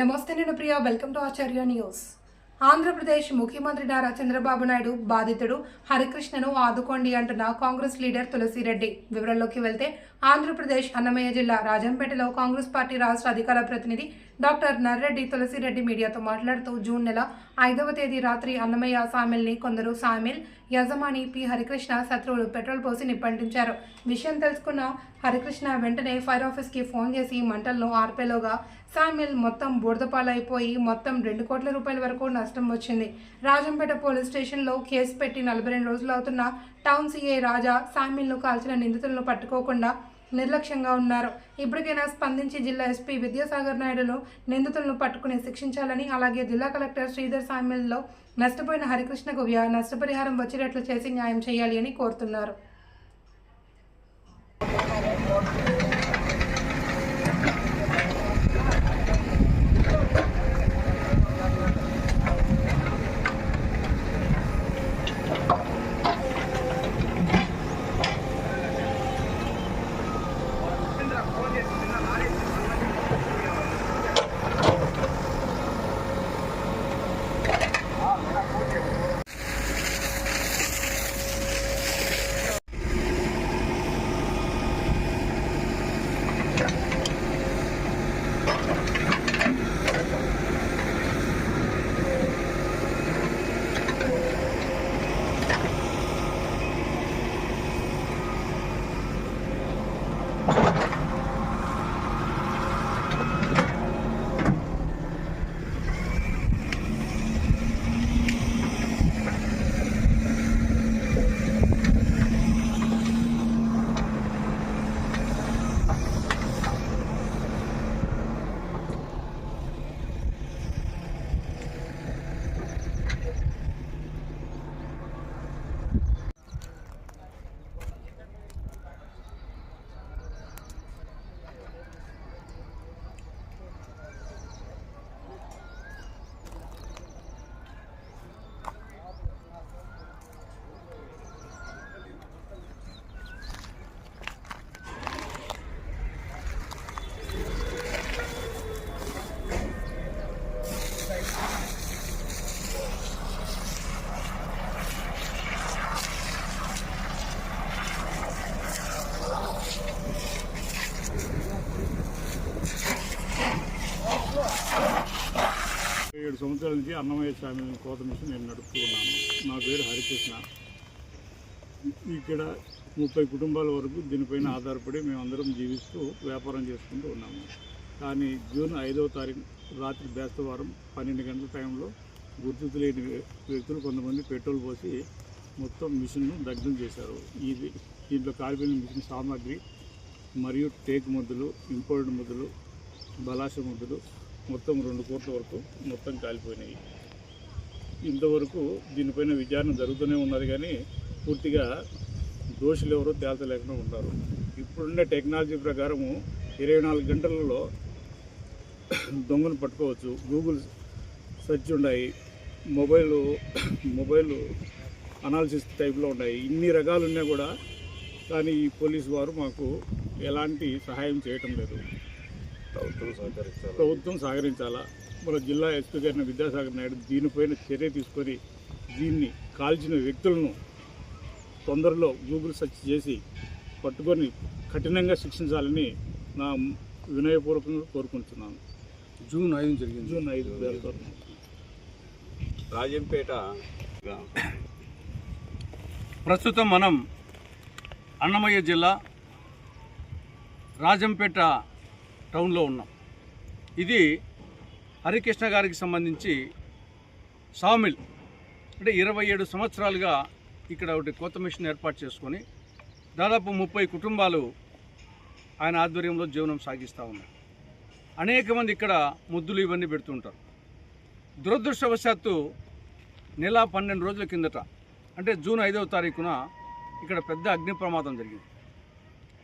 నమస్తే నేను Priya. Welcome to Acharya news Andhra Pradesh ముఖ్యమంత్రి నారా చంద్రబాబు నాయుడు బాధితుడు హరికృష్ణను ఆదుకోండి అంటున్న కాంగ్రెస్ లీడర్ తులసిరెడ్డి. వివరాల్లోకి వెళ్తే ఆంధ్రప్రదేశ్ అన్నమయ్య జిల్లా రాజంపేటలో కాంగ్రెస్ పార్టీ రాష్ట్ర అధికార ప్రతినిధి డాక్టర్ నర్రెడ్డి తులసిరెడ్డి మీడియాతో మాట్లాడుతూ జూన్ నెల ఐదవ తేదీ రాత్రి అన్నమయ్య సామిల్ని కొందరు సామిల్ యజమాని పి. హరికృష్ణ శత్రువులు పెట్రోల్ పోసి నిప్పంటించారు. విషయం తెలుసుకున్న హరికృష్ణ వెంటనే ఫైర్ ఆఫీస్కి ఫోన్ చేసి మంటలను ఆర్పేలోగా సామిల్ మొత్తం బురదపాలైపోయి మొత్తం రెండు కోట్ల రూపాయల వరకు నష్టం వచ్చింది. రాజంపేట పోలీస్ స్టేషన్లో కేసు పెట్టి నలభై రెండు రోజులు అవుతున్న టౌన్ సిఏ రాజా సామిల్ను కాల్చిన నిందితులను పట్టుకోకుండా నిర్లక్ష్యంగా ఉన్నారు. ఇప్పటికైనా స్పందించి జిల్లా ఎస్పీ విద్యాసాగర్ నాయుడును నిందితులను పట్టుకుని శిక్షించాలని అలాగే జిల్లా కలెక్టర్ శ్రీధర్ సామ్యంలో నష్టపోయిన హరికృష్ణకు వ్యా నష్టపరిహారం వచ్చేటట్లు చేసి న్యాయం చేయాలి అని కోరుతున్నారు. ఏడు సంవత్సరాల నుంచి అన్నమయ్య స్వామి కోత మిషన్ నేను నడుపుతూ ఉన్నాను నా పేరు హరికృష్ణ. ఇక్కడ ముప్పై కుటుంబాల వరకు దీనిపైన ఆధారపడి మేమందరం జీవిస్తూ వ్యాపారం చేసుకుంటూ ఉన్నాము. కానీ జూన్ ఐదవ తారీఖు రాత్రి బేస్తవారం పన్నెండు గంటల టైంలో గుర్తు లేని వ్యక్తులు కొంతమంది పెట్రోల్ పోసి మొత్తం మిషన్ను దగ్ధం చేశారు. ఇది దీంట్లో కాలిపోయిన మిషన్ సామాగ్రి మరియు టేక్ ముద్దులు ఇంపోర్టెడ్ ముద్దులు బలాస ముద్దులు మొత్తం రెండు కోట్ల వరకు మొత్తం కాలిపోయినాయి. ఇంతవరకు దీనిపైన విచారణ జరుగుతూనే ఉన్నది కానీ పూర్తిగా దోషులు ఎవరో తేల్చలేకుండా ఉంటారు ఇప్పుడున్న టెక్నాలజీ ప్రకారము ఇరవై నాలుగు గంటలలో దొంగను పట్టుకోవచ్చు. గూగుల్ సెర్చ్ ఉన్నాయి. మొబైల్ మొబైల్ అనాలిసిస్ టైప్లో ఉన్నాయి. ఇన్ని రకాలు ఉన్నా కూడా కానీ ఈ పోలీసు వారు మాకు ఎలాంటి సహాయం చేయటం లేదు. ప్రభుత్వం సహకరించాలి? ప్రభుత్వం సహకరించాలా? మన జిల్లా ఎస్పీ గారిన విద్యాసాగర్ నాయుడు దీనిపైన చర్య తీసుకొని దీన్ని కాల్చిన వ్యక్తులను తొందరలో గూగుల్ సెర్చ్ చేసి పట్టుకొని కఠినంగా శిక్షించాలని నా వినయపూర్వకంగా కోరుకుంటున్నాను. జూన్ ఐదు జరిగింది. జూన్ ఐదు రాజంపేట ప్రస్తుతం మనం అన్నమయ్య జిల్లా రాజంపేట టౌన్లో ఉన్నాం. ఇది హరికృష్ణ గారికి సంబంధించి సామిల్ అంటే ఇరవై ఏడు సంవత్సరాలుగా ఇక్కడ ఒకటి కొత్త మిషన్ ఏర్పాటు చేసుకొని దాదాపు ముప్పై కుటుంబాలు ఆయన ఆధ్వర్యంలో జీవనం సాగిస్తూ ఉన్నాయి అనేక మంది ఇక్కడ ముద్దులు ఇవన్నీ పెడుతుంటారు దురదృష్టవశాత్తు నెల పన్నెండు రోజుల కిందట అంటే జూన్ ఐదవ తారీఖున ఇక్కడ పెద్ద అగ్ని ప్రమాదం జరిగింది.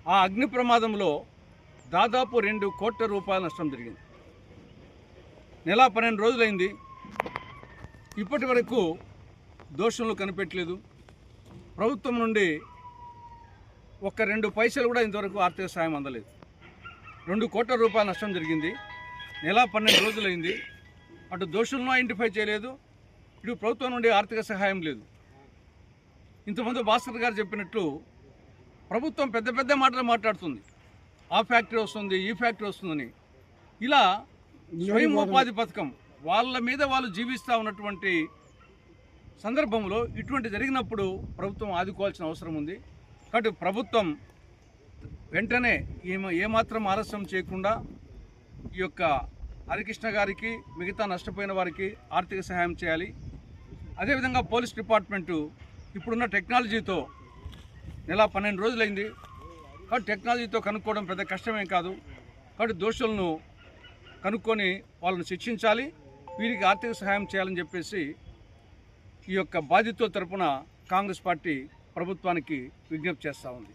ఆ అగ్ని ప్రమాదంలో దాదాపు రెండు కోట్ల రూపాయల నష్టం జరిగింది. నెల పన్నెండు రోజులైంది. ఇప్పటి వరకు దోషంలో కనిపెట్టలేదు. ప్రభుత్వం నుండి ఒక్క రెండు పైసలు కూడా ఇంతవరకు ఆర్థిక సాయం అందలేదు. రెండు కోట్ల రూపాయల నష్టం జరిగింది. నెల పన్నెండు రోజులైంది. అటు దోషులను ఐడెంటిఫై చేయలేదు. ఇటు ప్రభుత్వం నుండి ఆర్థిక సహాయం లేదు. ఇంతకుముందు భాస్కర్ గారు చెప్పినట్లు ప్రభుత్వం పెద్ద పెద్ద మాటలు మాట్లాడుతుంది. ఆ ఫ్యాక్టరీ వస్తుంది ఈ ఫ్యాక్టరీ వస్తుందని. ఇలా స్వయం ఉపాధి పథకం వాళ్ళ మీద వాళ్ళు జీవిస్తూ ఉన్నటువంటి సందర్భంలో ఇటువంటి జరిగినప్పుడు ప్రభుత్వం ఆదుకోవాల్సిన అవసరం ఉంది. కాబట్టి ప్రభుత్వం వెంటనే ఏమ ఏమాత్రం ఆలస్యం చేయకుండా ఈ యొక్క హరికృష్ణ గారికి మిగతా నష్టపోయిన వారికి ఆర్థిక సహాయం చేయాలి. అదేవిధంగా పోలీస్ డిపార్ట్మెంటు ఇప్పుడున్న టెక్నాలజీతో నెల పన్నెండు రోజులైంది. కాబట్టి టెక్నాలజీతో కనుక్కోవడం పెద్ద కష్టమేం కాదు. కాబట్టి దోషులను కనుక్కొని వాళ్ళని శిక్షించాలి వీరికి ఆర్థిక సహాయం చేయాలని చెప్పేసి ఈ యొక్క బాధితుల తరపున కాంగ్రెస్ పార్టీ ప్రభుత్వానికి విజ్ఞప్తి చేస్తూ ఉంది.